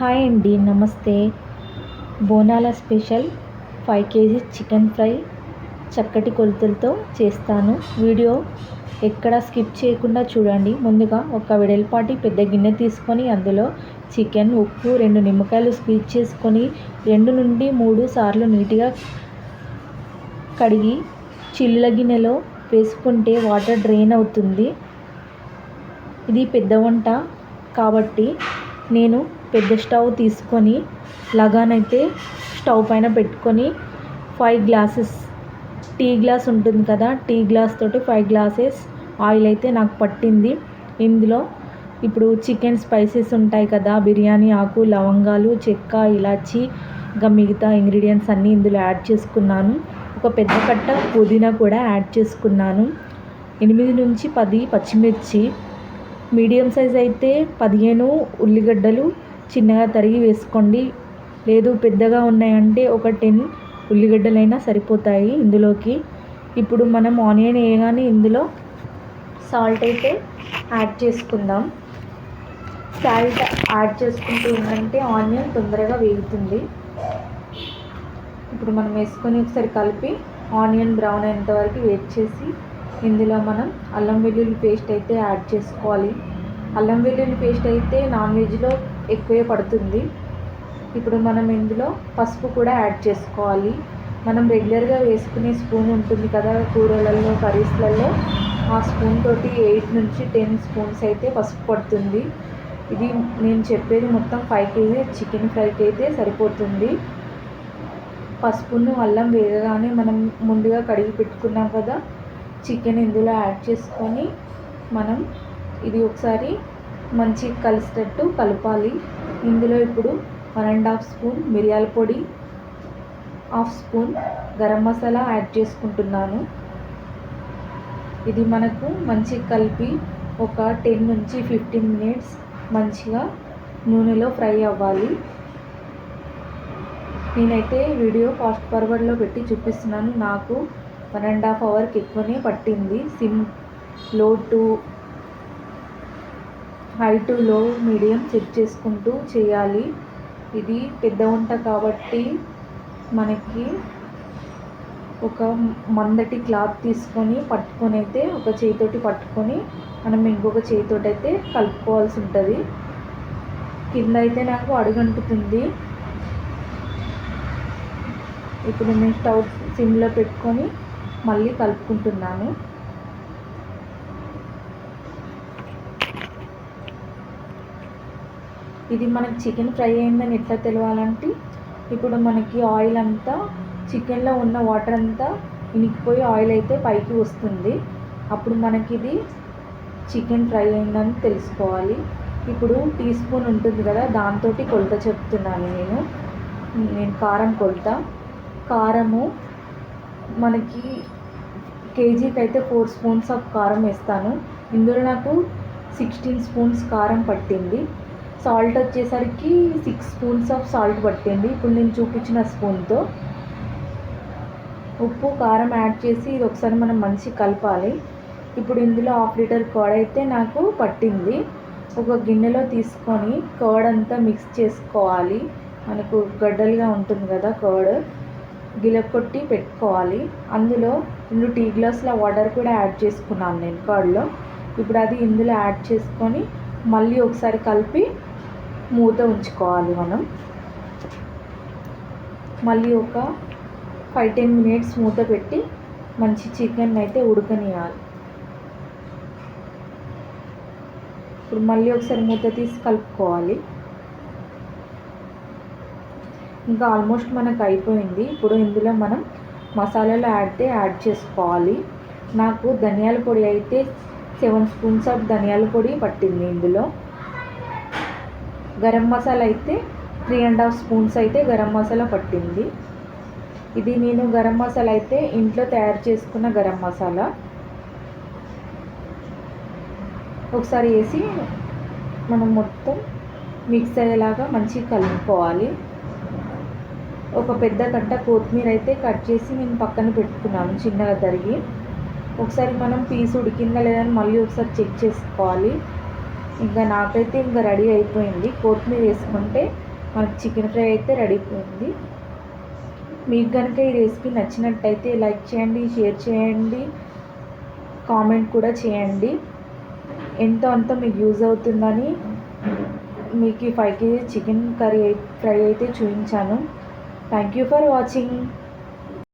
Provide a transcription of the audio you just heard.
Hi అండి నమస్తే. బోనాల special five KG chicken fry చక్కటి కొలతలతో చేస్తాను. వీడియో ఎక్కడ స్కిప్ చేయకుండా చూడండి. ముందుగా ఒక వెడల్పాటి పెద్ద గిన్నె తీసుకొని అందులో చికెన్ ఉప్పు రెండు నిమ్మకాయలు స్క్వీజ్ చేసుకొని రెండు నుండి మూడు సార్లు నీట్గా కడిగి చిల్లుల గిన్నెలో వేసుకుంటే వాటర్ డ్రైన్ అవుతుంది. ఇది పెద్ద వంట కాబట్టి నేను పెద్ద స్టవ్ తీసుకొని లగానైతే స్టవ్ పైన పెట్టుకొని ఫైవ్ గ్లాసెస్ టీ గ్లాస్ ఉంటుంది కదా టీ గ్లాస్ తోటి ఫైవ్ గ్లాసెస్ ఆయిల్ అయితే నాకు పట్టింది. ఇందులో ఇప్పుడు చికెన్ స్పైసెస్ ఉంటాయి కదా బిర్యానీ ఆకు లవంగాలు చెక్క ఇలాచి ఇంకా మిగతా ఇంగ్రీడియంట్స్ అన్నీ ఇందులో యాడ్ చేసుకున్నాను. ఒక పెద్ద కట్ట పుదీనా కూడా యాడ్ చేసుకున్నాను. ఎనిమిది నుంచి పది పచ్చిమిర్చి. మీడియం సైజ్ అయితే పదిహేను ఉల్లిగడ్డలు చిన్నగా తరిగి వేసుకోండి. లేదు పెద్దగా ఉన్నాయంటే ఒక టెన్ ఉల్లిగడ్డలైనా సరిపోతాయి ఇందులోకి. ఇప్పుడు మనం ఆనియన్ వేయగానే ఇందులో సాల్ట్ అయితే యాడ్ చేసుకుందాం. సాల్ట్ యాడ్ చేసుకుంటూ ఉందంటే ఆనియన్ తొందరగా వేగుతుంది. ఇప్పుడు మనం వేసుకొని ఒకసారి కలిపి ఆనియన్ బ్రౌన్ అయ్యేంత వరకు వెయిట్ చేసి ఇందులో మనం అల్లం వెల్లుల్లి పేస్ట్ అయితే యాడ్ చేసుకోవాలి. అల్లం వెల్లుల్లి పేస్ట్ అయితే నాన్ వెజ్లో ఎక్కువే పడుతుంది. ఇప్పుడు మనం ఇందులో పసుపు కూడా యాడ్ చేసుకోవాలి. మనం రెగ్యులర్గా వేసుకునే స్పూన్ ఉంటుంది కదా కూరలలో కర్రీస్లలో. ఆ స్పూన్ తోటి ఎయిట్ నుంచి టెన్ స్పూన్స్ అయితే పసుపు పడుతుంది. ఇది నేను చెప్పేది మొత్తం ఫైవ్ కేజీ చికెన్ ఫ్రైకి అయితే సరిపోతుంది. పసుపును అల్లం వేగగానే మనం ముందుగా కడిగి పెట్టుకున్నాం కదా చికెన్ ఇందులో యాడ్ చేసుకొని మనం ఇది ఒకసారి మంచి కలిసేటట్టు కలపాలి. ఇందులో ఇప్పుడు వన్ అండ్ హాఫ్ స్పూన్ మిరియాల పొడి half spoon garam masala add చేసుకుంటున్నాను. ఇది మనకు మంచి కలిపి ఒక టెన్ నుంచి ఫిఫ్టీన్ మినిట్స్ మంచిగా నూనెలో ఫ్రై అవ్వాలి. నేనైతే వీడియో ఫాస్ట్ ఫార్వర్డ్లో పెట్టి చూపిస్తున్నాను. నాకు వన్ అండ్ హాఫ్ అవర్కి ఎక్కువనే పట్టింది. సిమ్లో to high to low medium check చేసుకుంటూ చేయాలి. ఇది పెద్ద వంట కాబట్టి మనకి ఒక మందటి క్లాత్ తీసుకొని పట్టుకొని అయితే ఒక చేతితోటి పట్టుకొని మనం ఇంకొక చేతితోటి అయితే కలుపుకోవాల్సి ఉంటుంది. కింద అయితే నాకు అడుగంటుతుంది. ఇప్పుడు నేను స్టవ్ సిమ్లో పెట్టుకొని మళ్ళీ కలుపుకుంటున్నాను. ఇది మనకి చికెన్ ఫ్రై అయిందని ఎట్లా తెలియాలంటే ఇప్పుడు మనకి ఆయిల్ అంతా చికెన్లో ఉన్న వాటర్ అంతా ఇనికిపోయి ఆయిల్ అయితే పైకి వస్తుంది. అప్పుడు మనకి ఇది చికెన్ ఫ్రై అయిందని తెలుసుకోవాలి. ఇప్పుడు టీ స్పూన్ ఉంటుంది కదా దాంతో కొలత చెప్తున్నాను నేను. నేను కారం కొలత. కారము మనకి కేజీకి అయితే ఫోర్ స్పూన్స్ ఆఫ్ కారం వేస్తాను. ఇందులో నాకు సిక్స్టీన్ స్పూన్స్ కారం పట్టింది. సాల్ట్ వచ్చేసరికి సిక్స్ స్పూన్స్ ఆఫ్ సాల్ట్ పట్టింది. ఇప్పుడు నేను చూపించిన స్పూన్తో ఉప్పు కారం యాడ్ చేసి ఇది ఒకసారి మనం మంచి కలపాలి. ఇప్పుడు ఇందులో హాఫ్ లీటర్ కర్డ్ అయితే నాకు పట్టింది. ఒక గిన్నెలో తీసుకొని కర్డ్ అంతా మిక్స్ చేసుకోవాలి. మనకు గడ్డలుగా ఉంటుంది కదా కర్డ్. గిలకొట్టి పెట్టుకోవాలి. అందులో రెండు టీ గ్లాసుల వాటర్ కూడా యాడ్ చేసుకున్నాను నేను కర్డ్లో. ఇప్పుడు అది ఇందులో యాడ్ చేసుకొని మళ్ళీ ఒకసారి కలిపి మూత ఉంచుకోవాలి మనం. మళ్ళీ ఒక ఫైవ్ టెన్ మినిట్స్ మూత పెట్టి మంచి చికెన్ అయితే ఉడకనియాలి. ఇప్పుడు మళ్ళీ ఒకసారి మూత తీసి కలుపుకోవాలి. ఇంకా ఆల్మోస్ట్ మనకు అయిపోయింది. ఇప్పుడు ఇందులో మనం మసాలాలు యాడ్ యాడ్ చేసుకోవాలి. నాకు ధనియాల పొడి అయితే సెవెన్ స్పూన్స్ ఆఫ్ ధనియాల పొడి పట్టింది ఇందులో. గరం మసాలా అయితే త్రీ అండ్ హాఫ్ స్పూన్స్ అయితే గరం మసాలా పట్టింది. ఇది నేను గరం మసాలా అయితే ఇంట్లో తయారు చేసుకున్న గరం మసాలా. ఒకసారి వేసి మనం మొత్తం మిక్స్ అయ్యేలాగా మంచిగా కలుపుకోవాలి. ఒక పెద్ద కట్ట కొత్తిమీర అయితే కట్ చేసి నేను పక్కన పెట్టుకున్నాను చిన్నగా తరిగి. ఒకసారి మనం పీస్ ఉడికిందా లేదని మళ్ళీ ఒకసారి చెక్ చేసుకోవాలి. ఇంకా నాకైతే ఇంకా రెడీ అయిపోయింది. కొత్తిమీర వేసుకుంటే మనకు చికెన్ ఫ్రై అయితే రెడీ అయిపోయింది. మీకు కనుక ఈ రెసిపీ నచ్చినట్టయితే లైక్ చేయండి షేర్ చేయండి కామెంట్ కూడా చేయండి. ఎంతో అంత మీకు యూజ్ అవుతుందని మీకు five KG chicken curry fry అయితే చూపించాను. Thank you for watching.